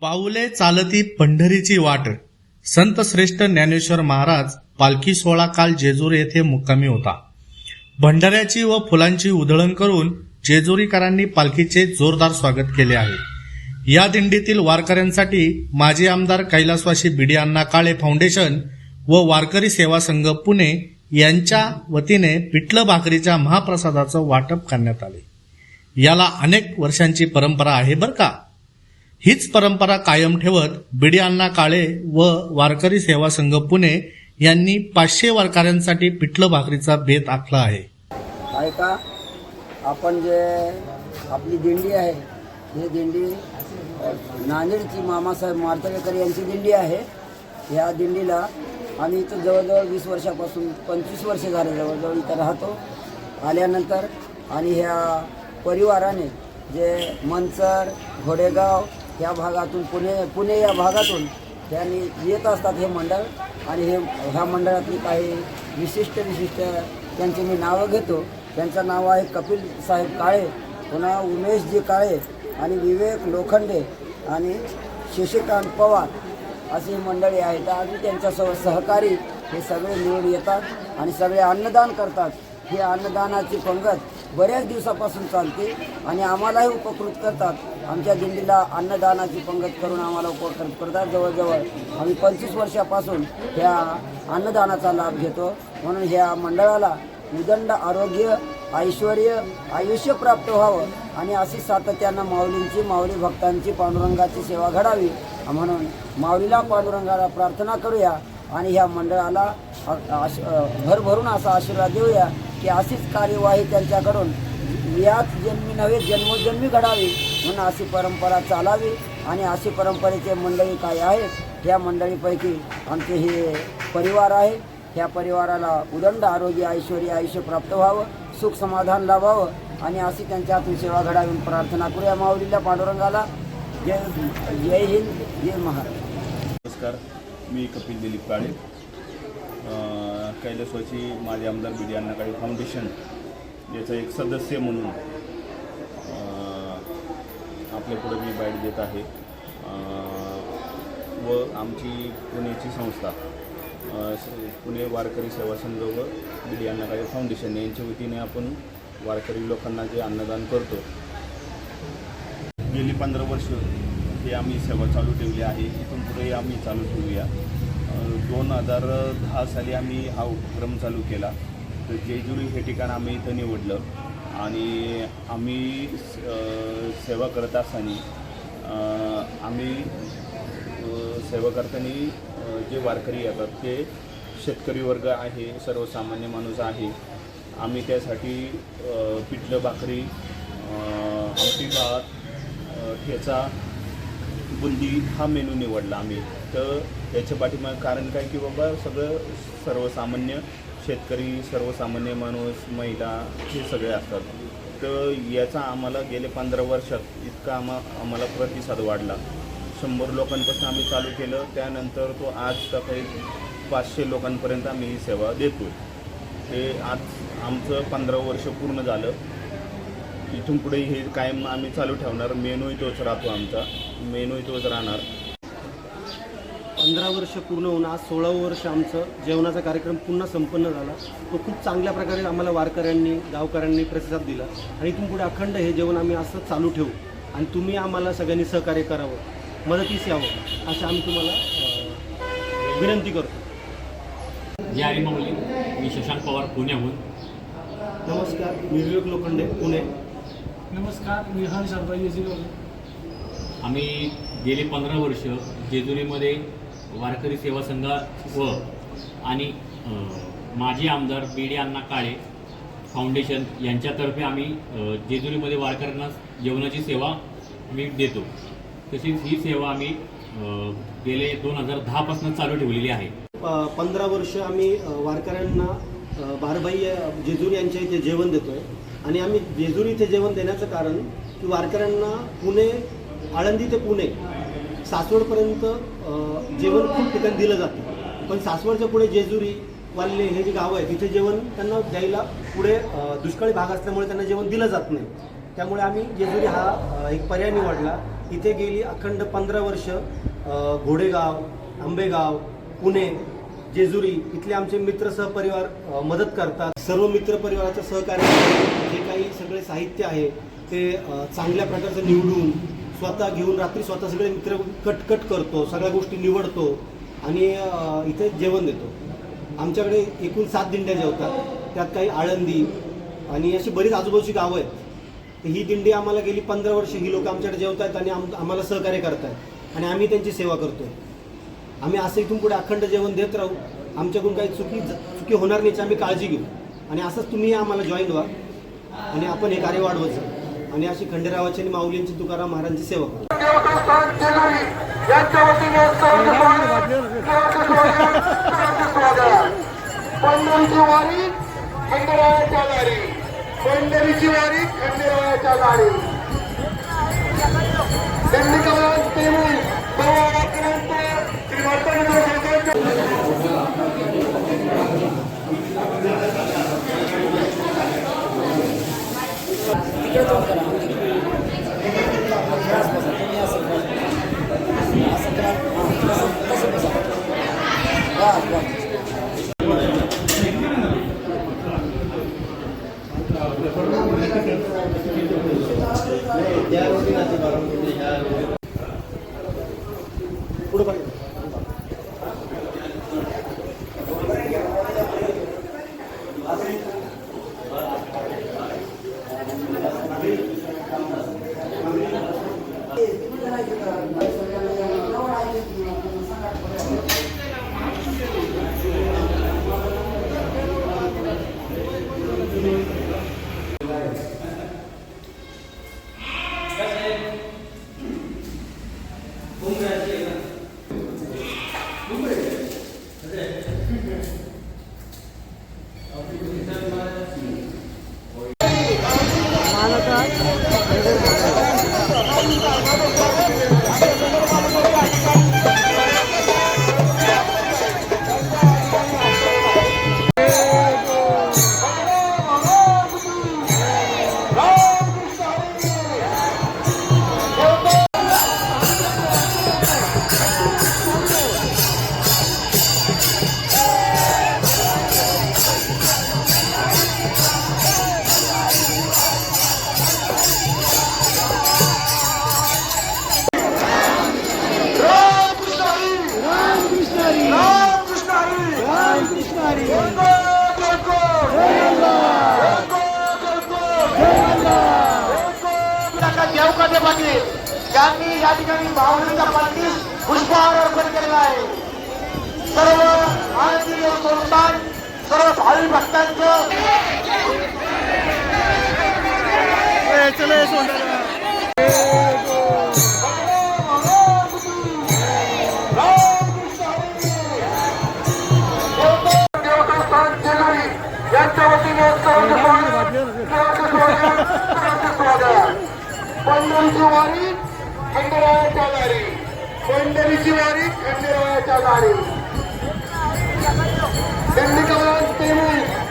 पाऊले चालती पंढरीची वाट. संत श्रेष्ठ ज्ञानेश्वर महाराज पालखी सोहळा काल जेजूर येथे मुक्कामी होता. भंडाऱ्याची व फुलांची उधळण करून जेजुरीकरांनी पालखीचे जोरदार स्वागत केले आहे. या दिंडीतील वारकऱ्यांसाठी माजी आमदार कैलासवासी बिडी अण्णा काळे फाउंडेशन व वारकरी सेवा संघ पुणे यांच्या वतीने पिठलं भाकरीच्या महाप्रसादाचं वाटप करण्यात आले. याला अनेक वर्षांची परंपरा आहे बर का? हीच परंपरा कायम ठेवत बिडियांना काळे व वारकरी सेवा संघ पुणे यांनी पाचशे वारकऱ्यांसाठी पिठलं भाकरीचा बेत आखला आहे. ऐका का? आपण जे आपली दिंडी आहे ही दिंडी नांदेडची मामासाहेब मार्तवेकर यांची दिंडी आहे. या दिंडीला आम्ही इथं जवळजवळ वीस वर्षापासून पंचवीस वर्षे झाले जवळजवळ इथं राहतो. आल्यानंतर आणि ह्या परिवाराने जे मनसर घोडेगाव या भागातून पुणे पुणे या भागातून त्यांनी येत असतात हे मंडळ आणि हे ह्या मंडळातली काही विशिष्ट विशिष्ट त्यांची मी नावं घेतो. त्यांचं नाव आहे कपिल साहेब काळे पुन्हा उमेशजी काळे आणि विवेक लोखंडे आणि शशिकांत पवार अशी ही मंडळी आहेत. आणि त्यांच्यासोबत सहकारी हे सगळे निवड येतात आणि सगळे अन्नदान करतात. ही अन्नदानाची पंगत बऱ्याच दिवसापासून चालते आणि आम्हालाही उपकृत करतात. आमच्या दिंडीला अन्नदानाची पंगत करून आम्हाला उपकृत करतात. जवळजवळ आम्ही पंचवीस वर्षापासून ह्या अन्नदानाचा लाभ घेतो. म्हणून ह्या मंडळाला उदंड आरोग्य ऐश्वर आयुष्य प्राप्त व्हावं आणि अशी सातत्यानं माऊलींची माऊली भक्तांची पांडुरंगाची सेवा घडावी म्हणून माऊलीला पांडुरंगाला प्रार्थना करूया आणि ह्या मंडळाला आश- भरभरून असा आशीर्वाद देऊया. की अशीच कार्यवाही त्यांच्याकडून. याच जन्मी नव्हे जन्मोजन्मी घडावी म्हणून अशी परंपरा चालावी आणि अशी परंपरेचे मंडळी काय आहेत या मंडळीपैकी आमचे हे परिवार आहे. ह्या परिवाराला उदंड आरोग्य ऐश्वर्य आयुष्य प्राप्त व्हावं सुख समाधान लाभावं आणि अशी त्यांच्या हातून सेवा घडावी. प्रार्थना करूया माऊलीला पांडुरंगाला. जय जय हिंद जय महाराज नमस्कार मी कपिल दिलीप काळे. अं, कैलासवासी माझे आमदार बी डी अण्णाकाळी फाउंडेशन याचा एक सदस्य म्हणून आपल्या पुढे मी बाईट देत आहे. व आमची पुण्याची संस्था पुणे वारकरी सेवा संघ व बी डी अण्णाकाळी फाउंडेशन यांच्या वतीने आपण वारकरी लोकांना जे अन्नदान करतो गेली पंधरा वर्ष हे आम्ही सेवा चालू ठेवली आहे. इथून पुढे आम्ही चालू ठेवूया. दोन हजार दहा साली आम्ही हा उपक्रम चालू केला. तर जेजुरी हे ठिकाण आम्ही इथं निवडलं आणि आम्ही सेवा करत असताना आम्ही सेवा करताना जे वारकरी येतात ते शेतकरी वर्ग आहे सर्वसामान्य माणूस आहे. आम्ही त्यासाठी पिठलं भाकरी आमटी भात ठेचा बुंदी हा मेनू निवडला आम्ही. तर याच्या पाठीमागे कारण काय की बाबा सगळं सर्वसामान्य शेतकरी सर्वसामान्य माणूस महिला हे सगळे असतात. तर याचा आम्हाला गेले पंधरा वर्षात इतका आम्हा आम्हाला प्रतिसाद वाढला. शंभर लोकांपासून आम्ही चालू केलं. त्यानंतर तो आज सकाळी पाचशे लोकांपर्यंत आम्ही ही सेवा देतो हे आज आमचं पंधरा वर्ष पूर्ण झालं. इथून पुढे हे कायम आम्ही चालू ठेवणार. मेनूही तोच राहतो आमचा. मेनूही तोच राहणार. पंधरा वर्ष पूर्ण होऊन आज सोळावं वर्ष आमचं जेवणाचा कार्यक्रम पुन्हा संपन्न झाला. तो खूप चांगल्या प्रकारे आम्हाला वारकऱ्यांनी गावकऱ्यांनी प्रतिसाद दिला. आणि इथून पुढे अखंड हे जेवण आम्ही असं चालू ठेवू. आणि तुम्ही आम्हाला सगळ्यांनी सहकार्य करावं. मदतीस यावं. असं आम्ही तुम्हाला विनंती करतो. जय हरी माऊली मी शशांक पवार पुण्याहून. नमस्कार. मी विवेक लोखंडे पुणे. नमस्कार मी हर्ष सरदार येजीवर आम्ही गेली पंधरा वर्ष जेजुरीमध्ये वारकरी सेवा संघ व आणि माजी आमदार बी डी अण्णा काळे फाउंडेशन यांच्यातर्फे आम्ही जेजुरीमध्ये वारकऱ्यांना जेवणाची सेवा आम्ही देतो. तशीच ही सेवा आम्ही गेले दोन हजार दहापासून चालू ठेवलेली आहे. पंधरा वर्ष आम्ही वारकऱ्यांना बारबाई जेजुरी यांच्या इथे जेवण देतोय. आणि आम्ही जेजुरी इथे जेवण देण्याचं कारण की वारकऱ्यांना पुणे आळंदी ते पुणे सासवडपर्यंत जेवण खूप ठिकाणी दिलं जातं. पण सासवडच्या पुढे जेजुरी वाल्ले हे जे गावं आहे तिथे जेवण त्यांना द्यायला पुढे दुष्काळी भाग असल्यामुळे त्यांना जेवण दिलं जात नाही. त्यामुळे आम्ही जेजुरी हा एक पर्याय निवडला. इथे गेली अखंड पंधरा वर्ष घोडेगाव आंबेगाव पुणे जेजुरी इथले आमचे मित्र सहपरिवार मदत करतात. सर्व मित्र परिवाराचं सहकार्य जे काही सगळे साहित्य आहे ते चांगल्या प्रकारचं निवडून स्वतः घेऊन रात्री स्वतः सगळे मित्र कट कट करतो सगळ्या गोष्टी निवडतो आणि इथे जेवण देतो. आमच्याकडे एकूण सात दिंड्या जेवतात. त्यात काही आळंदी आणि अशी बरीच आजूबाजूची गावं आहेत. ही दिंडी आम्हाला गेली पंधरा वर्ष. ही लोक आमच्याकडे जेवत आहेत आणि आम आम्हाला सहकार्य करत आहेत आणि आम्ही त्यांची सेवा करतोय. आम्ही असं इथून पुढे अखंड जेवण देत राहू. आमच्याकडून काही चुकी चुकी होणार नाही आम्ही काळजी घेऊ. आणि असंच तुम्ही आम्हाला जॉईन व्हा. आणि आपण हे कार्य वाढवत जाऊ आणि अशी खंडेरावाची आणि माऊलींची तुकाराम महाराजांची सेवा करू. पंढरीची वारी खंडेरायाच्या दारी वारी पुढं पाहिजे ज्यांनी या ठिकाणी भावनेचा पाठी पुष्पहार अर्पण केलेला आहे. सर्व आनंदी संस्थान सर्व भावी भक्तांचं देवस्थान यांच्या वतीने सर्व स्वागत सर्वांचं स्वागत पंढरीची वारी खंडेरायाच्या दारी पंढरीची वारी खंडेरायाच्या दारी दिंडी कमान